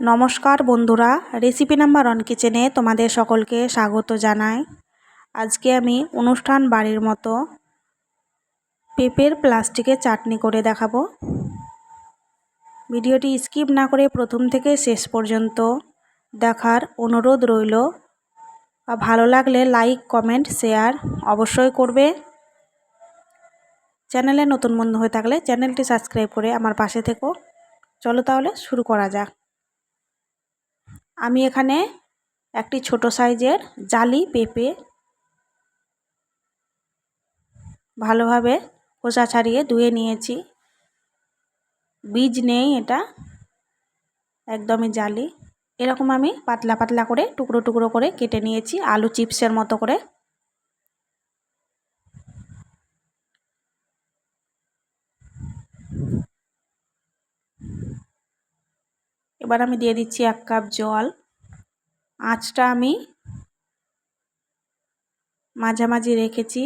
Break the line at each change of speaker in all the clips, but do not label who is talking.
নমস্কার বন্ধুরা recipe number on কিচেনে তোমাদের সকলকে স্বাগত জানাই। আজকে আমি অনুষ্ঠান বাড়ির মতো পেঁপের প্লাস্টিকের চাটনি করে দেখাবো। ভিডিওটি স্কিপ না করে প্রথম থেকে শেষ পর্যন্ত দেখার অনুরোধ রইল। ভালো লাগলে লাইক কমেন্ট শেয়ার অবশ্যই করবে। চ্যানেলে নতুন বন্ধু হয়ে থাকলে চ্যানেলটি সাবস্ক্রাইব করে আমার পাশে থেকো। চলো তাহলে শুরু করা যাক। আমি এখানে একটি ছোট সাইজের জালি পেঁপে ভালোভাবে খোসা ছাড়িয়ে ধুয়ে নিয়েছি। বীজ নেই এটা, একদমই জালি। এরকম আমি পাতলা পাতলা করে, টুকরো টুকরো করে কেটে নিয়েছি, আলু চিপসের মতো করে। এবার আমি দিয়ে দিচ্ছি এক কাপ জল। আঁচটা আমি মাঝামাঝি রেখেছি।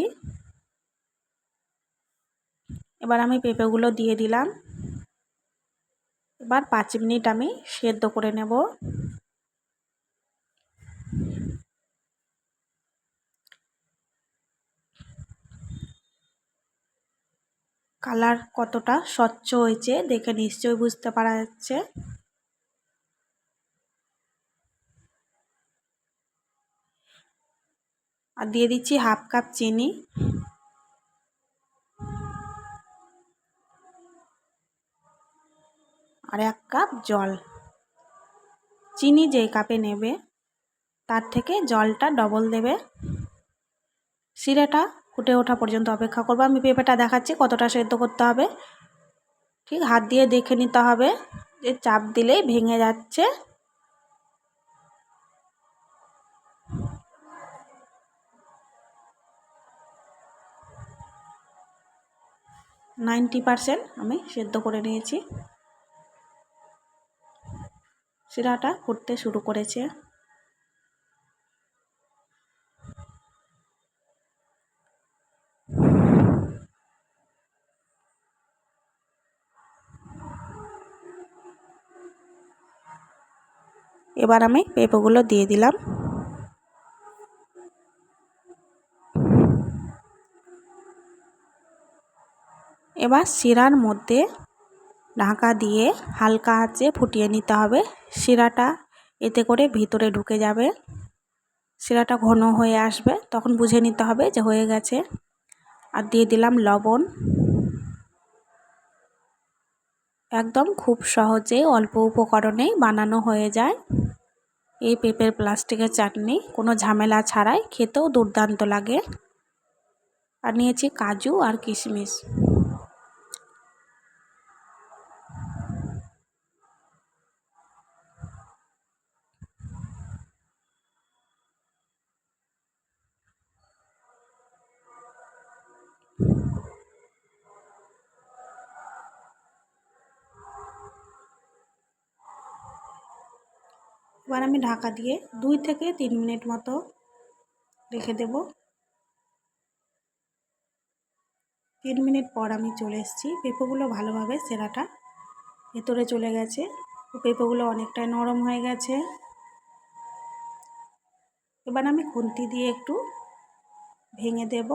এবার আমি পেঁপেগুলো দিয়ে দিলাম। এবার পাঁচ মিনিট আমি সেদ্ধ করে নেব। কালার কতটা স্বচ্ছ হয়েছে দেখে নিশ্চয়ই বুঝতে পারা যাচ্ছে। আর দিয়ে দিচ্ছি হাফ কাপ চিনি। আর এক কাপ জল। চিনি যে কাপে নেবে, তার থেকে জলটা ডবল দেবে। শিরাটা ফুটে ওঠা পর্যন্ত অপেক্ষা করব। আমি পেঁপেটা দেখাচ্ছি কতটা সেদ্ধ করতে হবে। ঠিক হাত দিয়ে দেখে নিতে হবে যে চাপ দিলেই ভেঙে যাচ্ছে। নাইনটি পারসেন্ট আমি সেদ্ধ করে নিয়েছি। শিরাটা ফুটতে শুরু করেছে। এবার আমি পেঁপেগুলো দিয়ে দিলাম। এবার শিরার মধ্যে ঢাকা দিয়ে হালকা আঁচে ফুটিয়ে নিতে হবে। শিরাটা এতে করে ভিতরে ঢুকে যাবে। শিরাটা ঘন হয়ে আসবে। তখন বুঝে নিতে হবে যে হয়ে গেছে। আর দিয়ে দিলাম লবণ। একদম খুব সহজে অল্প উপকরণেই বানানো হয়ে যায়। এই পেঁপের প্লাস্টিকের চাটনি কোনো ঝামেলা ছাড়াই খেতেও দুর্দান্ত লাগে। আর নিয়েছি কাজু আর কিশমিশ। এবার আমি ঢাকা দিয়ে দুই থেকে তিন মিনিট মতো রেখে দেব। তিন মিনিট পর আমি চলে এসেছি। পেঁপোগুলো ভালোভাবে সেরাটা ভেতরে চলে গেছে। পেঁপোগুলো অনেকটাই নরম হয়ে গেছে। এবার আমি খুন্তি দিয়ে একটু ভেঙে দেব।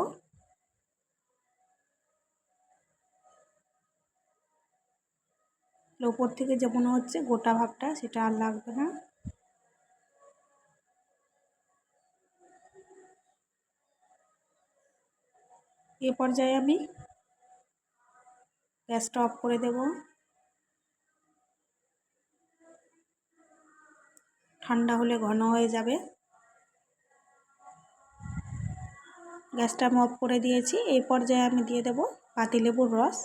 ওপর থেকে যেমন হচ্ছে গোটা ভাবটা সেটা আর লাগবে না। এ পর্যায়ে আমি গ্যাসটা অফ করে দেব। ঠান্ডা হলে ঘন হয়ে যাবে। গ্যাসটা আমি অফ করে দিয়েছি। এই পর্যায়ে আমি দিয়ে দেব পাতিলেবুর রস।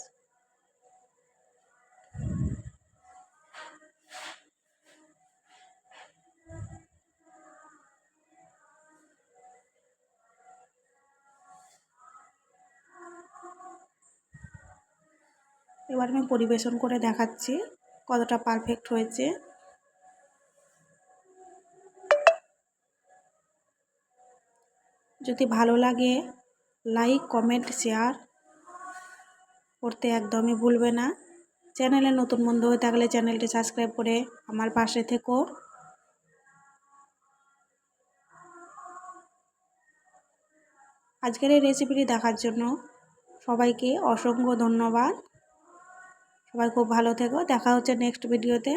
এবার আমি পরিবেশন করে দেখাচ্ছি কতটা পারফেক্ট হয়েছে। যদি ভালো লাগে লাইক কমেন্ট শেয়ার করতে একদমই ভুলবে না। চ্যানেলে নতুন বন্ধু হয়ে থাকলে চ্যানেলটি সাবস্ক্রাইব করে আমার পাশে থেকো। আজকের এই রেসিপিটি দেখার জন্য সবাইকে অসংখ্য ধন্যবাদ। সবাই খুব ভালো থেকো। দেখা হচ্ছে নেক্সট ভিডিওতে